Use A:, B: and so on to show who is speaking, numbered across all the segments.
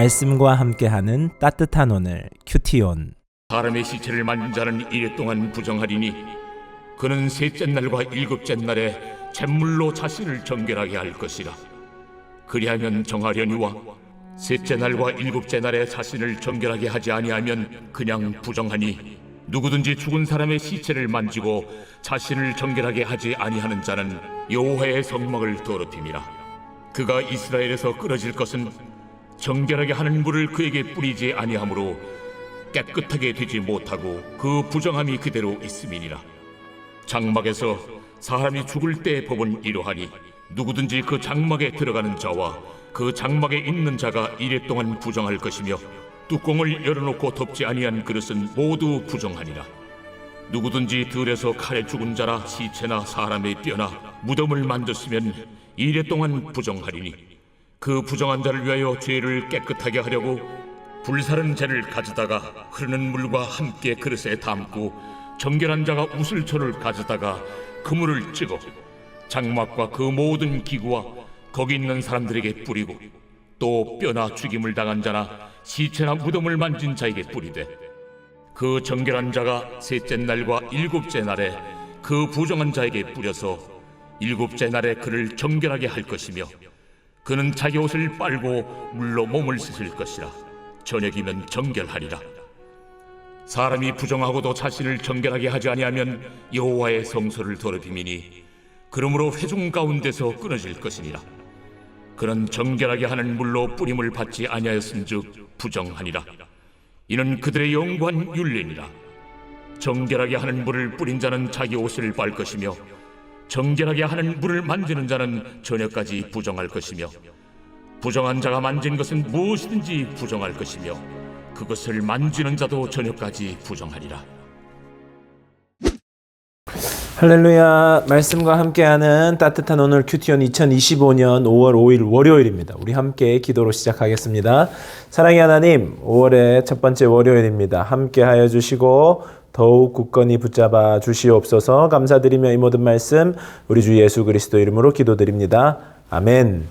A: 말씀과 함께하는 따뜻한 오늘 큐티온.
B: 사람의 시체를 만진 자는 이래 동안 부정하리니 그는 셋째 날과 일곱째 날에 잿물로 자신을 정결하게 할 것이라. 그리하면 정하려니와 셋째 날과 일곱째 날에 자신을 정결하게 하지 아니하면 그냥 부정하니 누구든지 죽은 사람의 시체를 만지고 자신을 정결하게 하지 아니하는 자는 여호와의 성막을 더럽힘이라. 그가 이스라엘에서 끊어질 것은 정결하게 하는 물을 그에게 뿌리지 아니하므로 깨끗하게 되지 못하고 그 부정함이 그대로 있음이니라. 장막에서 사람이 죽을 때 법은 이러하니 누구든지 그 장막에 들어가는 자와 그 장막에 있는 자가 이래 동안 부정할 것이며 뚜껑을 열어놓고 덮지 아니한 그릇은 모두 부정하니라. 누구든지 들에서 칼에 죽은 자나 시체나 사람의 뼈나 무덤을 만졌으면 이래 동안 부정하리니 그 부정한 자를 위하여 죄를 깨끗하게 하려고 불사른 재를 가져다가 흐르는 물과 함께 그릇에 담고 정결한 자가 우슬초를 가져다가 그물을 찍어 장막과 그 모든 기구와 거기 있는 사람들에게 뿌리고 또 뼈나 죽임을 당한 자나 시체나 무덤을 만진 자에게 뿌리되 그 정결한 자가 셋째 날과 일곱째 날에 그 부정한 자에게 뿌려서 일곱째 날에 그를 정결하게 할 것이며 그는 자기 옷을 빨고 물로 몸을 씻을 것이라. 저녁이면 정결하리라. 사람이 부정하고도 자신을 정결하게 하지 아니하면 여호와의 성소를 더럽힘이니 그러므로 회중 가운데서 끊어질 것이니라. 그는 정결하게 하는 물로 뿌림을 받지 아니하였은즉 부정하니라. 이는 그들의 영관 율례니라. 정결하게 하는 물을 뿌린 자는 자기 옷을 빨 것이며 정결하게 하는 물을 만지는 자는 저녁까지 부정할 것이며 부정한 자가 만진 것은 무엇이든지 부정할 것이며 그것을 만지는 자도 저녁까지 부정하리라
A: 할렐루야 말씀과 함께하는 따뜻한 오늘 큐티온 2025년 5월 5일 월요일입니다. 우리 함께 기도로 시작하겠습니다. 사랑의 하나님 5월의 첫 번째 월요일입니다. 함께하여 주시고 더욱 굳건히 붙잡아 주시옵소서 감사드리며 이 모든 말씀 우리 주 예수 그리스도 이름으로 기도드립니다. 아멘.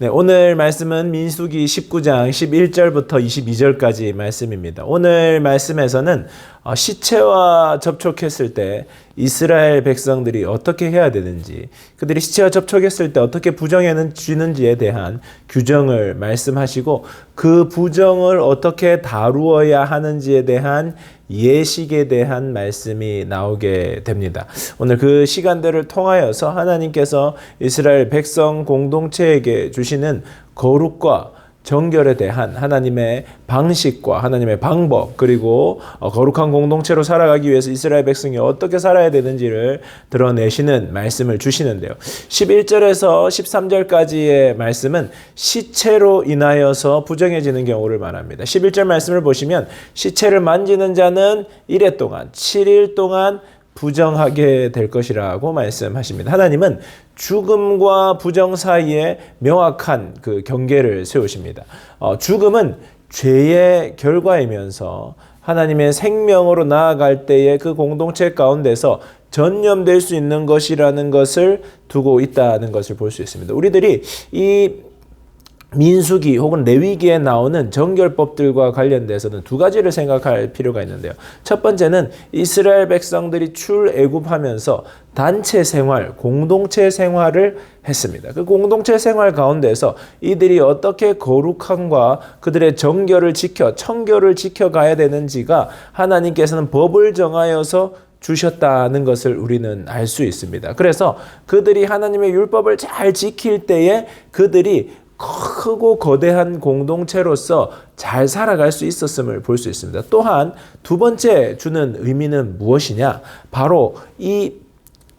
A: 네, 오늘 말씀은 민수기 19장 11절부터 22절까지 말씀입니다. 오늘 말씀에서는 어, 시체와 접촉했을 때 이스라엘 백성들이 어떻게 해야 되는지, 그들이 시체와 접촉했을 때 어떻게 부정해지는지에 대한 규정을 말씀하시고 그 부정을 어떻게 다루어야 하는지에 대한 예식에 대한 말씀이 나오게 됩니다. 오늘 그 시간들을 통하여서 하나님께서 이스라엘 백성 공동체에게 주시는 거룩과 정결에 대한 하나님의 방식과 하나님의 방법 그리고 어, 거룩한 공동체로 살아가기 위해서 이스라엘 백성이 어떻게 살아야 되는지를 드러내시는 말씀을 주시는데요. 11절에서 13절까지의 말씀은 시체로 인하여서 부정해지는 경우를 말합니다. 11절 말씀을 보시면 시체를 만지는 자는 이래 동안 7일 동안 부정하게 될 것이라고 말씀하십니다. 하나님은 죽음과 부정 사이에 명확한 그 경계를 세우십니다. 어, 죽음은 죄의 결과이면서 하나님의 생명으로 나아갈 때의 그 공동체 가운데서 전념될 수 있는 것이라는 것을 두고 있다는 것을 볼 수 있습니다. 우리들이 이 민수기 혹은 레위기에 나오는 정결법들과 관련돼서는 두 가지를 생각할 필요가 있는데요. 첫 번째는 이스라엘 백성들이 출애굽하면서 단체 생활, 공동체 생활을 했습니다. 그 공동체 생활 가운데서 이들이 어떻게 거룩함과 그들의 정결을 지켜 청결을 지켜가야 되는지가 하나님께서는 법을 정하여서 주셨다는 것을 우리는 알 수 있습니다. 그래서 그들이 하나님의 율법을 잘 지킬 때에 그들이 크고 거대한 공동체로서 잘 살아갈 수 있었음을 볼 수 있습니다. 또한 두 번째 주는 의미는 무엇이냐? 바로 이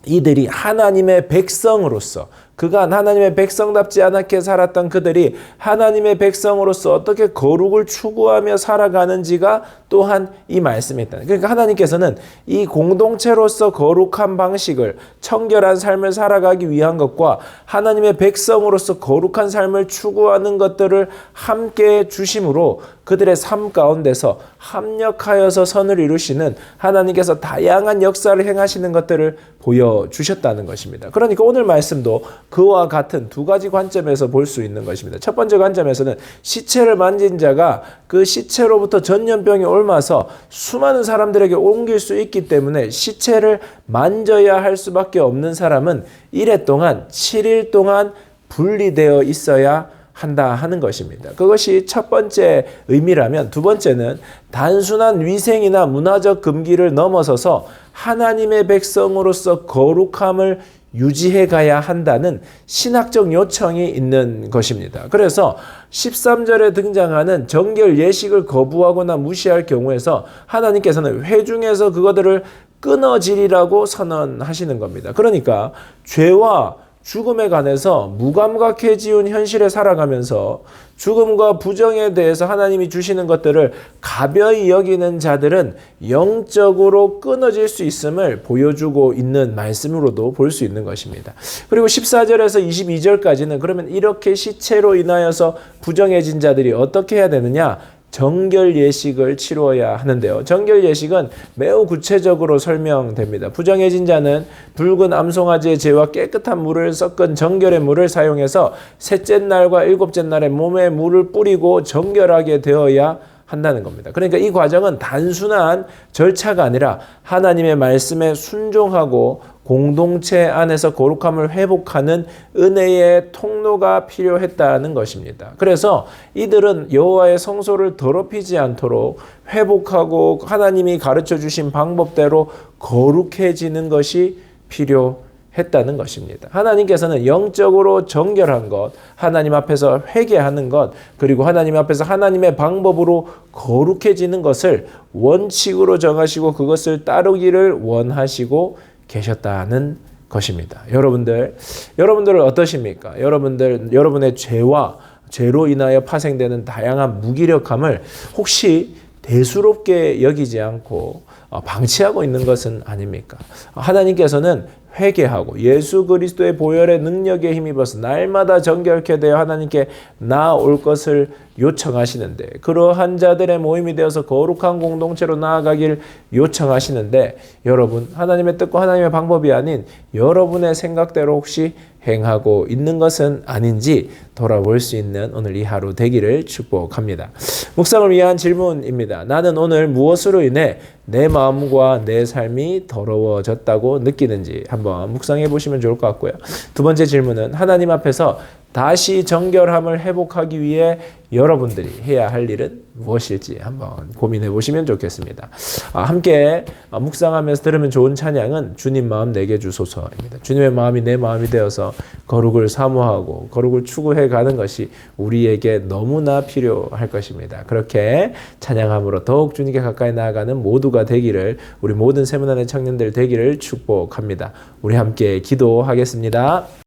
A: 이들이 하나님의 백성으로서 그간 하나님의 백성답지 않게 살았던 그들이 하나님의 백성으로서 어떻게 거룩을 추구하며 살아가는지가 또한 이 말씀에 있다. 그러니까 하나님께서는 이 공동체로서 거룩한 방식을 청결한 삶을 살아가기 위한 것과 하나님의 백성으로서 거룩한 삶을 추구하는 것들을 함께 주심으로 그들의 삶 가운데서 합력하여서 선을 이루시는 하나님께서 다양한 역사를 행하시는 것들을 보여주셨다는 것입니다. 그러니까 오늘 말씀도 그와 같은 두 가지 관점에서 볼 수 있는 것입니다. 첫 번째 관점에서는 시체를 만진 자가 그 시체로부터 전염병이 옮아서 수많은 사람들에게 옮길 수 있기 때문에 시체를 만져야 할 수밖에 없는 사람은 이래 동안 7일 동안 분리되어 있어야 한다 하는 것입니다. 그것이 첫 번째 의미라면 두 번째는 단순한 위생이나 문화적 금기를 넘어서서 하나님의 백성으로서 거룩함을 유지해 가야 한다는 신학적 요청이 있는 것입니다. 그래서 13절에 등장하는 정결 예식을 거부하거나 무시할 경우에서 하나님께서는 회중에서 그것들을 끊어지리라고 선언하시는 겁니다. 그러니까 죄와 죽음에 관해서 무감각해지운 현실에 살아가면서 죽음과 부정에 대해서 하나님이 주시는 것들을 가벼이 여기는 자들은 영적으로 끊어질 수 있음을 보여주고 있는 말씀으로도 볼 수 있는 것입니다. 그리고 14절에서 22절까지는 그러면 이렇게 시체로 인하여서 부정해진 자들이 어떻게 해야 되느냐? 정결 예식을 치루어야 하는데요. 정결 예식은 매우 구체적으로 설명됩니다. 부정해진 자는 붉은 암송아지의 재와 깨끗한 물을 섞은 정결의 물을 사용해서 셋째 날과 일곱째 날에 몸에 물을 뿌리고 정결하게 되어야 한다는 겁니다. 그러니까 이 과정은 단순한 절차가 아니라 하나님의 말씀에 순종하고 공동체 안에서 거룩함을 회복하는 은혜의 통로가 필요했다는 것입니다. 그래서 이들은 여호와의 성소를 더럽히지 않도록 회복하고 하나님이 가르쳐 주신 방법대로 거룩해지는 것이 필요 했다는 것입니다. 하나님께서는 영적으로 정결한 것, 하나님 앞에서 회개하는 것, 그리고 하나님 앞에서 하나님의 방법으로 거룩해지는 것을 원칙으로 정하시고 그것을 따르기를 원하시고 계셨다는 것입니다. 여러분들, 여러분들은 어떠십니까? 여러분들, 여러분의 죄와 죄로 인하여 파생되는 다양한 무기력함을 혹시 대수롭게 여기지 않고 어, 방치하고 있는 것은 아닙니까? 하나님께서는 회개하고 예수 그리스도의 보혈의 능력에 힘입어서 날마다 정결케 되어 하나님께 나올 것을 요청하시는데 그러한 자들의 모임이 되어서 거룩한 공동체로 나아가길 요청하시는데 여러분 하나님의 뜻과 하나님의 방법이 아닌 여러분의 생각대로 혹시 행하고 있는 것은 아닌지 돌아볼 수 있는 오늘 이 하루 되기를 축복합니다. 묵상을 위한 질문입니다. 나는 오늘 무엇으로 인해 내 마음과 내 삶이 더러워졌다고 느끼는지 한번 묵상해 보시면 좋을 것 같고요. 두 번째 질문은 하나님 앞에서 다시 정결함을 회복하기 위해 여러분들이 해야 할 일은 무엇일지 한번 고민해 보시면 좋겠습니다. 아, 함께 묵상하면서 들으면 좋은 찬양은 주님 마음 내게 주소서입니다. 주님의 마음이 내 마음이 되어서 거룩을 사모하고 거룩을 추구해 가는 것이 우리에게 너무나 필요할 것입니다. 그렇게 찬양함으로 더욱 주님께 가까이 나아가는 모두가 되기를 우리 모든 세문안의 청년들 되기를 축복합니다. 우리 함께 기도하겠습니다.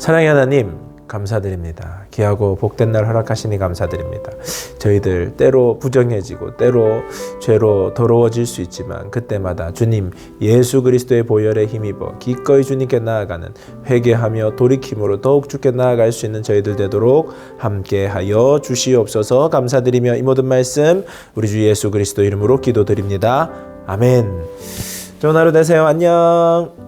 A: 사랑의 하나님 감사드립니다. 귀하고 복된 날 허락하시니 감사드립니다. 저희들 때로 부정해지고 때로 죄로 더러워질 수 있지만 그때마다 주님 예수 그리스도의 보혈에 힘입어 기꺼이 주님께 나아가는 회개하며 돌이킴으로 더욱 주께 나아갈 수 있는 저희들 되도록 함께하여 주시옵소서 감사드리며 이 모든 말씀 우리 주 예수 그리스도 이름으로 기도드립니다. 아멘. 좋은 하루 되세요. 안녕.